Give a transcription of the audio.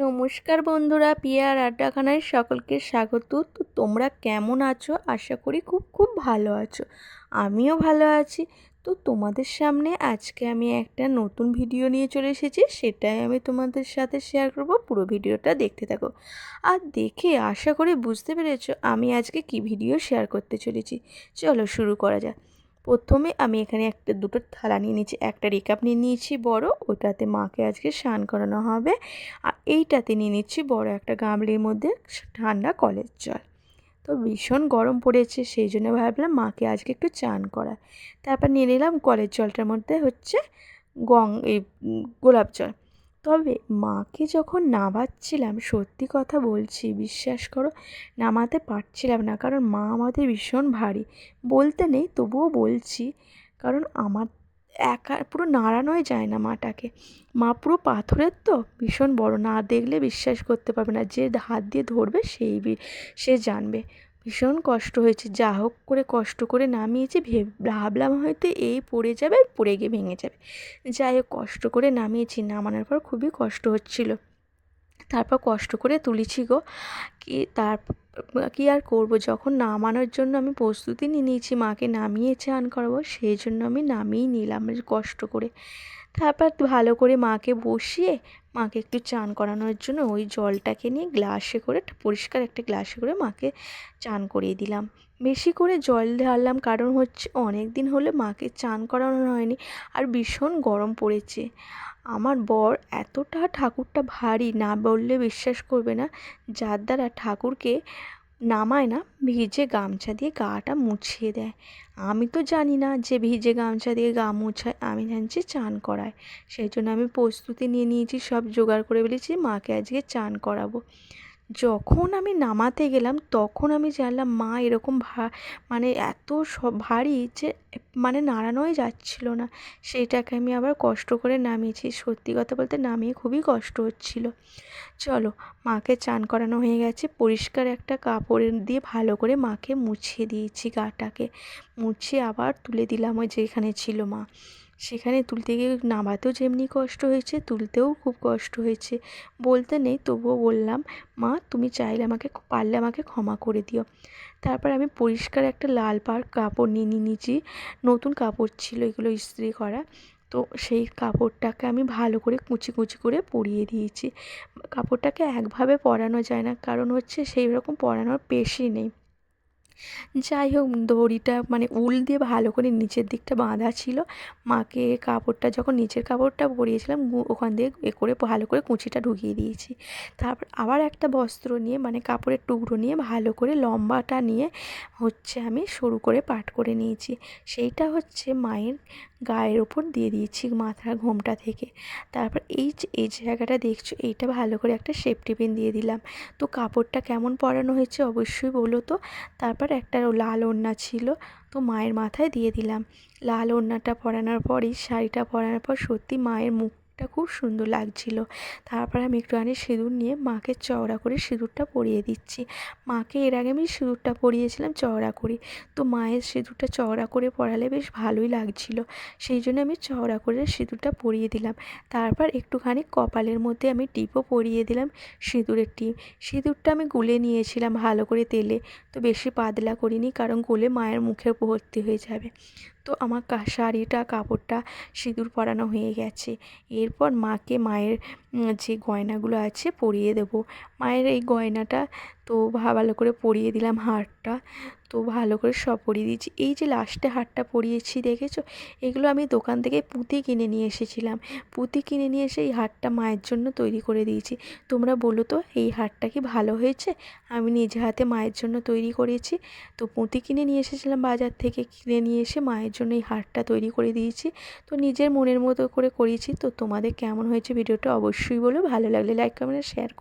নমস্কার বন্ধুরা পিয়ার আড্ডাখানায় সকলকে স্বাগত। তো তোমরা কেমন আছো? আশা করি খুব খুব ভালো আছো। আমিও ভালো আছি। তো তোমাদের সামনে আজকে আমি একটা নতুন ভিডিও নিয়ে চলে এসেছি। সেটাই আমি তোমাদের সাথে শেয়ার করব। পুরো ভিডিওটা দেখতে থাকো। আর দেখে আশা করি বুঝতে পেরেছ আমি আজকে কি ভিডিও শেয়ার করতে চলেছি। চলো শুরু করা যাক। প্রথমে আমি এখানে একটা, দুটো থালা নিয়ে নিয়েছি, একটা রেকাপ নিয়ে নিয়েছি বড় ওটাতে মাকে আজকে স্নান করানো হবে। আর এইটাতে নিয়ে নিচ্ছি বড় একটা গামলির মধ্যে ঠান্ডা কলের জল। তো ভীষণ গরম পড়েছে, সেই জন্য ভাবলাম মাকে আজকে একটু চান করা তারপর নিয়ে নিলাম কলের জলটার মধ্যে হচ্ছে গং, এই গোলাপ জল। তবে মাকে যখন নামাচ্ছিলাম, সত্যি কথা বলছি, বিশ্বাস করো, নামাতে পারছিলাম না। কারণ মা আমাদের ভীষণ ভারী। বলতে নেই, তবুও বলছি, কারণ আমার একা, পুরো নাড়ানোই যায় না মাটাকে। মা পুরো পাথরের তো, ভীষণ বড়। না দেখলে বিশ্বাস করতে পারবে না। যে হাত দিয়ে ধরবে, সেই সে জানবে। ভীষণ কষ্ট হয়েছে। যা হোক করে কষ্ট করে নামিয়েছি ভাবলাম হয়তো এই পড়ে যাবে, পড়ে গিয়ে ভেঙে যাবে। যাই হোক, কষ্ট করে নামিয়েছি, নামানোর পর খুবই কষ্ট হচ্ছিল। তারপর কষ্ট করে তুলেছি গো। কি তার, কী আর করব? যখন নামানোর জন্য আমি প্রস্তুতি নিয়ে নিয়েছি, মাকে নামিয়ে চান করাবো, সেই জন্য আমি নামিয়েই নিলাম কষ্ট করে। তারপর ভালো করে মাকে বসিয়ে মাকে একটু চান করানোর জন্য ওই জলটাকে নিয়ে গ্লাসে করে পরিষ্কার একটা গ্লাসে করে মাকে চান করিয়ে দিলাম। বেশি করে জল ঢাললাম কারণ হচ্ছে অনেক দিন হলে মাকে চান করানো হয়নি আর ভীষণ গরম পড়েছে। আমার বর এতটা ঠাকুরটা ভারী না বললে বিশ্বাস করবে না। যার দ্বারা ঠাকুরকে নামায় না, ভিজে গামছা দিয়ে গাটা মুছিয়ে দেয়। আমি তো জানি না যে ভিজে গামছা দিয়ে গা মুছায়, আমি জানছি চান করায়। সেই জন্য আমি প্রস্তুতি নিয়ে নিয়েছি, সব জোগাড় করে ফেলেছি, মাকে আজকে চান করাবো। যখন আমি নামাতে গেলাম, তখন আমি জানলাম, মা এরকম ভা মানে এত সব ভারী যে মানে নাড়ানোই যাচ্ছিল না। সেইটাকে আমি আবার কষ্ট করে নামিয়েছি। সত্যি কথা বলতে নামিয়ে খুবই কষ্ট হচ্ছিল। চলো, মাকে চান করানো হয়ে গেছে। পরিষ্কার একটা কাপড় দিয়ে ভালো করে মাকে মুছিয়ে দিয়েছি গাটাকে। মুছে আবার তুলে দিলাম ওই যেখানে ছিল মা। সেখানে তুলতে গিয়ে নামাতেও যেমনি কষ্ট হয়েছে, তুলতেও খুব কষ্ট হয়েছে। বলতে নেই, তবুও বললাম, মা, তুমি চাইলে আমাকে পারলে আমাকে ক্ষমা করে দিও। তারপর আমি পরিষ্কার একটা লাল পাড় কাপড় নিয়ে নিয়ে নিয়েছি। নতুন কাপড় ছিল এগুলো ইস্ত্রি করা। তো সেই কাপড়টাকে আমি ভালো করে কুচি কুচি করে পরিয়ে দিয়েছি। কাপড়টাকে একভাবে পরানো যায় না, কারণ হচ্ছে সেই রকম পরানোর পেশি নেই। যাই হোক, দড়িটা মানে উল দিয়ে ভালো করে নিচের দিকটা বাঁধা ছিল। মাকে কাপড়টা যখন নিচের কাপড়টা পরিয়েছিলাম ওখান দিয়ে এ করে ভালো করে কুঁচিটা ঢুকিয়ে দিয়েছি। তারপর আবার একটা বস্ত্র নিয়ে মানে কাপড়ের টুকরো নিয়ে ভালো করে লম্বাটা নিয়ে হচ্ছে আমি সরু করে পাট করে নিয়েছি। সেইটা হচ্ছে মায়ের গায়ের ওপর দিয়ে দিয়েছি মাথার ঘোমটা থেকে। তারপর এই এই জায়গাটা দেখছ, এইটা ভালো করে একটা সেফটি পিন দিয়ে দিলাম। তো কাপড়টা কেমন পরানো হয়েছে অবশ্যই বলো তো। তারপর একটা লাল ওড়না ছিল, তো মায়ের মাথায় দিয়ে দিলাম। লাল ওড়নাটা পরানোর পরই, শাড়িটা পরানোর পর সত্যি মায়ের মুখ মুখটা খুব সুন্দর লাগছিল। তারপর আমি একটুখানি সিঁদুর নিয়ে মাকে চওড়া করে সিঁদুরটা পরিয়ে দিচ্ছি। মাকে এর আগে আমি সিঁদুরটা পরিয়েছিলাম চওড়া করে। তো মায়ের সিঁদুরটা চওড়া করে পরালে বেশ ভালোই লাগছিল। সেই জন্য আমি চওড়া করে সিঁদুরটা পরিয়ে দিলাম। তারপর একটুখানি কপালের মধ্যে আমি টিপও পরিয়ে দিলাম সিঁদুরের টিপ। সিঁদুরটা আমি গুলে নিয়েছিলাম ভালো করে তেলে। তো বেশি পাতলা করিনি কারণ গলে মায়ের মুখে ভর্তি হয়ে যাবে। তো আমার শাড়িটা, কাপড়টা সিঁদুর পরানো হয়ে গেছে। এরপর মাকে মায়ের যে গয়নাগুলো আছে পরিয়ে দেবো। মায়ের এই গয়নাটা তো ভালো করে পরিয়ে দিলাম হারটা। তো ভালো করে সব পরিয়ে দিয়েছি। এই যে লাস্টে হারটা পরিয়েছি, দেখেছ? এগুলো আমি দোকান থেকে পুঁতি কিনে নিয়ে এসেছিলাম। পুঁতি কিনে নিয়ে এসে এই হারটা মায়ের জন্য তৈরি করে দিয়েছি। তোমরা বলো তো, এই হারটা কি ভালো হয়েছে? আমি নিজে হাতে মায়ের জন্য তৈরি করেছি। তো পুঁতি কিনে নিয়ে এসেছিলাম বাজার থেকে, কিনে নিয়ে এসে মায়ের জন্য এই হারটা তৈরি করে দিয়েছি। তো নিজের মনের মতো করে করেছি। তো তোমাদের কেমন হয়েছে ভিডিওটা অবশ্যই বলো। ভালো লাগলে লাইক কমেন্ট শেয়ার করো।